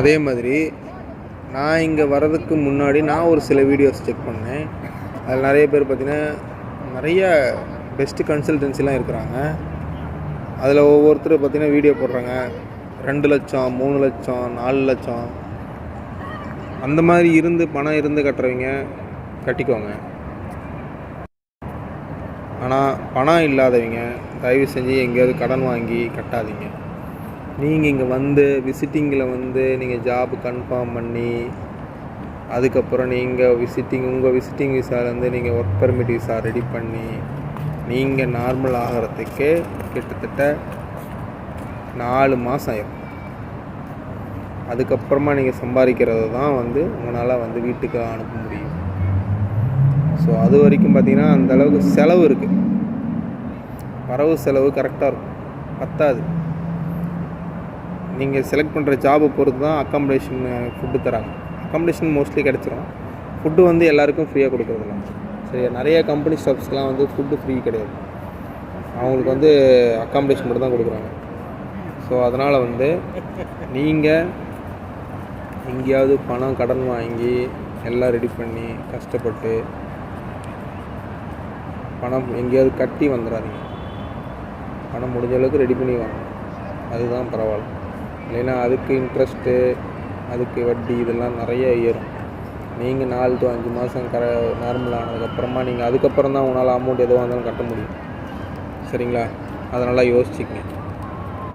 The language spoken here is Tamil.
அதே மாதிரி நான் இங்கே வர்றதுக்கு முன்னாடி நான் ஒரு சில வீடியோஸ் செக் பண்ணேன். அதில் நிறைய பேர் பார்த்தீங்கன்னா நிறைய பெஸ்ட்டு கன்சல்டன்சிலாம் இருக்கிறாங்க. அதில் ஒவ்வொருத்தர் பார்த்தீங்கன்னா வீடியோ போடுறாங்க. ரெண்டு லட்சம் மூணு லட்சம் நாலு லட்சம். அந்த மாதிரி இருந்து பணம் இருந்து கட்டுறவங்க கட்டிக்கோங்க ஆனால் பணம் இல்லாதவங்க தயவு செஞ்சு எங்கேயாவது கடன் வாங்கி கட்டாதீங்க. நீங்கள் இங்கே வந்து விசிட்டிங்கில் வந்து நீங்கள் ஜாப் கன்ஃபார்ம் பண்ணி அதுக்கப்புறம் நீங்கள் விசிட்டிங் உங்கள் விசிட்டிங் விசாலேருந்து நீங்கள் ஒர்க் பெர்மிட் விசா ரெடி பண்ணி நீங்கள் நார்மல் ஆகிறதுக்கு கிட்டத்தட்ட நாலு மாதம் ஆயிரும். அதுக்கப்புறமா நீங்கள் சம்பாதிக்கிறது தான் வந்து உங்களால் வந்து வீட்டுக்கு அனுப்ப முடியும். ஸோ அது வரைக்கும் பார்த்தீங்கன்னா அந்தளவுக்கு செலவு இருக்குது வரவு செலவு கரெக்டாக இருக்கும். பத்தாது. நீங்கள் செலக்ட் பண்ணுற ஜாபை பொறுத்து தான் அக்காமடேஷன் ஃபுட்டு தராங்க. அக்காமடேஷன் மோஸ்ட்லி கிடச்சிரும். ஃபுட்டு வந்து எல்லாருக்கும் ஃப்ரீயாக கொடுக்குறதில்ல. சரி நிறைய கம்பெனி ஸ்டாஃப்ஸ்க்குலாம் வந்து ஃபுட்டு ஃப்ரீ கிடையாது. அவங்களுக்கு வந்து அக்காமடேஷன் மட்டும் தான் கொடுக்குறாங்க. ஸோ அதனால் வந்து நீங்கள் எங்கேயாவது பணம் கடன் வாங்கி எல்லாம் ரெடி பண்ணி கஷ்டப்பட்டு பணம் எங்கேயாவது கட்டி வந்துடாதீங்க பணம் முடிஞ்ச அளவுக்கு ரெடி பண்ணி வாங்க. அதுதான் பரவாயில்ல. இல்லைன்னா அதுக்கு இன்ட்ரெஸ்ட்டு அதுக்கு வட்டி இதெல்லாம் நிறைய ஏறும். நீங்கள் நாலு டு அஞ்சு மாதம் கர நார்மல் ஆனதுக்கப்புறமா நீங்கள் அதுக்கப்புறம் தான் உங்களால் அமௌண்ட் எதுவாக இருந்தாலும் கட்ட முடியும். சரிங்களா? அதனால் யோசிச்சுக்கங்க.